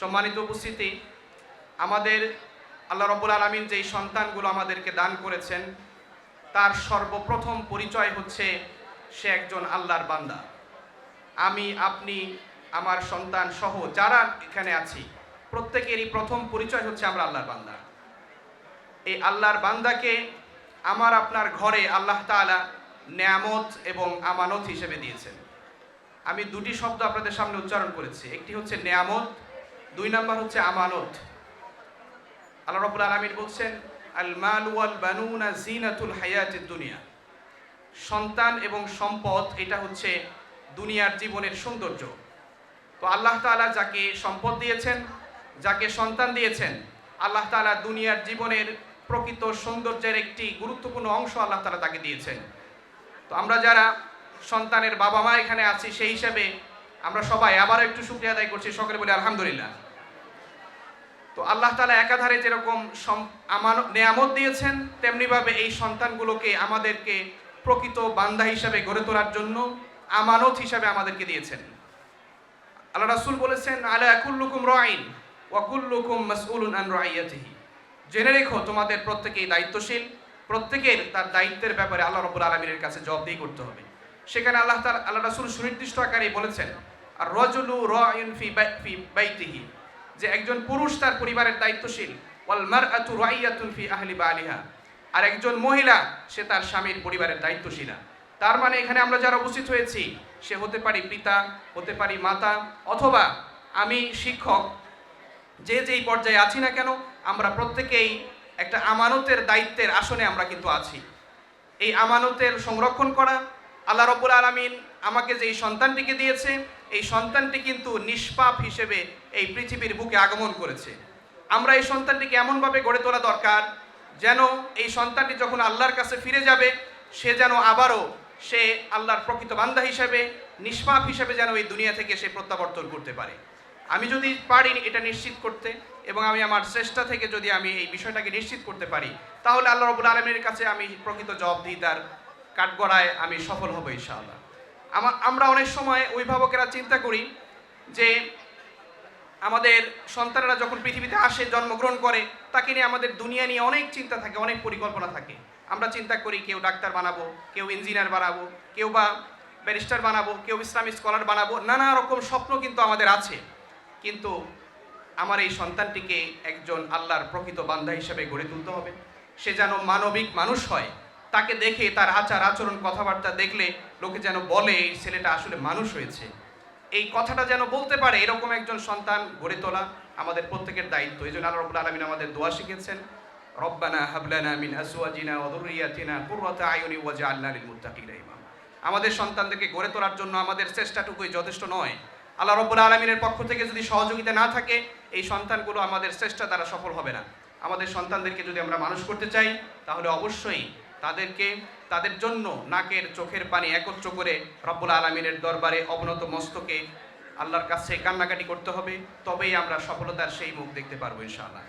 সম্মানিত উপস্থিতি, আমাদের আল্লাহ রব্বুল আলমিন যেই সন্তানগুলো আমাদেরকে দান করেছেন, তার সর্বপ্রথম পরিচয় হচ্ছে সে একজন আল্লাহর বান্দা। আমি, আপনি, আমার সন্তান সহ যারা এখানে আছি, প্রত্যেকেরই প্রথম পরিচয় হচ্ছে আমরা আল্লাহর বান্দা। এই আল্লাহর বান্দাকে আমার আপনার ঘরে আল্লাহ তাআলা নেয়ামত এবং আমানত হিসেবে দিয়েছেন। আমি দুটি শব্দ আপনাদের সামনে উচ্চারণ করেছি। একটি হচ্ছে নেয়ামত দুই নাম্বার হচ্ছে আমানত। আল্লাহ রাব্বুল আলামিন বলছেন, আল মাল ওয়াল বানুনা জিনাতুল হায়াতিদ দুনিয়া। সন্তান এবং সম্পদ, এটা হচ্ছে দুনিয়ার জীবনের সৌন্দর্য। তো আল্লাহ তাআলা যাকে সম্পদ দিয়েছেন, যাকে সন্তান দিয়েছেন, আল্লাহ তাআলা দুনিয়ার জীবনের প্রকৃত সৌন্দর্যের একটি গুরুত্বপূর্ণ অংশ আল্লাহ তাআলা তাকে দিয়েছেন। তো আমরা যারা সন্তানের বাবা মা এখানে আছি, সেই হিসাবে আমরা সবাই আবার একটু শুক্রিয়া আদায় করছি। সকলে বলে, আলহামদুলিল্লাহ। তো আল্লাহ তালা একাধারে যেরকম আমানত নেয়ামত দিয়েছেন, তেমনিভাবে এই সন্তানগুলোকে আমাদেরকে প্রকৃত বান্দা হিসাবে গড়ে তোলার জন্য আমানত হিসাবে আমাদেরকে দিয়েছেন। আল্লাহ রাসূল বলেছেন, আলা কুল্লুকুম রাইন ওয়া কুল্লুকুম মাসউলুন আন রাইয়াতিহি। জেনে রেখো, তোমাদের প্রত্যেকেই দায়িত্বশীল, প্রত্যেকের তার দায়িত্বের ব্যাপারে আল্লাহ রব্বুল আলমীর কাছে জবাবদিহি করতে হবে। সেখানে আল্লাহ তার আল্লাহ রাসূল সুনির্দিষ্ট আকারে বলেছেন, আর রজুলু বাই- ফি বাইতিহি। যে একজন পুরুষ তার পরিবারের দায়িত্বশীল। ওয়াল মারআতু রাইয়াতুন ফি আহলি বালিহা। আর একজন মহিলা, সে তার স্বামীর পরিবারের দায়িত্বশীলা। তার মানে এখানে আমরা যারা উপস্থিত হয়েছি, সে হতে পারি পিতা, হতে পারি মাতা, অথবা আমি শিক্ষক, যে যেই পর্যায়ে আছি না কেন, আমরা প্রত্যেকেই একটা আমানতের দায়িত্বের আসনে আমরা কিন্তু আছি। এই আমানতের সংরক্ষণ করা আল্লাহ রব্বুল আলমিন আমাকে যেই সন্তানটিকে দিয়েছে, এই সন্তানটি কিন্তু নিষ্পাপ হিসেবে এই পৃথিবীর বুকে আগমন করেছে। আমরা এই সন্তানটিকে এমনভাবে গড়ে তোলা দরকার যেন এই সন্তানটি যখন আল্লাহর কাছে ফিরে যাবে, সে যেন আবারও সে আল্লাহর প্রকৃত বান্দা হিসেবে, নিষ্পাপ হিসেবে যেন এই দুনিয়া থেকে সে প্রত্যাবর্তন করতে পারে। আমি যদি পারি এটা নিশ্চিত করতে এবং আমি আমার চেষ্টা থেকে যদি আমি এই বিষয়টাকে নিশ্চিত করতে পারি, তাহলে আল্লাহ রবুল আলমীর কাছে আমি প্রকৃত জবাবদিহিতার কাঠগড়ায় আমি সফল হব, ইনশাআল্লাহ। আমা আমরা অনেক সময় অভিভাবকেরা চিন্তা করি যে আমাদের সন্তানেরা যখন পৃথিবীতে আসে, জন্মগ্রহণ করে, তাকে নিয়ে আমাদের দুনিয়া নিয়ে অনেক চিন্তা থাকে, অনেক পরিকল্পনা থাকে। আমরা চিন্তা করি কেউ ডাক্তার বানাবো, কেউ ইঞ্জিনিয়ার বানাবো, কেউ বা ব্যারিস্টার বানাবো, কেউ ইসলামিক স্কলার বানাবো, নানা রকম স্বপ্ন কিন্তু আমাদের আছে। কিন্তু আমার এই সন্তানটিকে একজন আল্লাহর প্রকৃত বান্ধা হিসেবে গড়ে তুলতে হবে। সে যেন মানবিক মানুষ হয়। তাকে দেখে তার আচার আচরণ কথাবার্তা দেখলে লোকে যেন বলে, এই ছেলেটা আসলে মানুষ হয়েছে। এই কথাটা যেন বলতে পারে, এরকম একজন সন্তান গড়ে তোলা আমাদের প্রত্যেকের দায়িত্ব। এই জন্য আল্লাহ রব্বুল আলমিন আমাদের দোয়া শিখেছেন রব্বানা হাবলানা মিন আজওয়াজিনা ওয়া যুররিয়াতিনা কুররাতা আয়ুনি ওয়াজআলনা লিল মুত্তাকিনা ইমাম। আমাদের সন্তানদেরকে গড়ে তোলার জন্য আমাদের চেষ্টাটুকুই যথেষ্ট নয়। আল্লাহ রব্বুল আলমিনের পক্ষ থেকে যদি সহযোগিতা না থাকে, এই সন্তানগুলো আমাদের চেষ্টা দ্বারা সফল হবে না। আমাদের সন্তানদেরকে যদি আমরা মানুষ করতে চাই, তাহলে অবশ্যই তাদেরকে, তাদের জন্য নাকের চোখের পানি একত্র করে রব্বুল আলমিনের দরবারে অবনত মস্তকে আল্লাহর কাছে কান্নাকাটি করতে হবে, তবেই আমরা সফলতার সেই মুখ দেখতে পারব ইনশাআল্লাহ।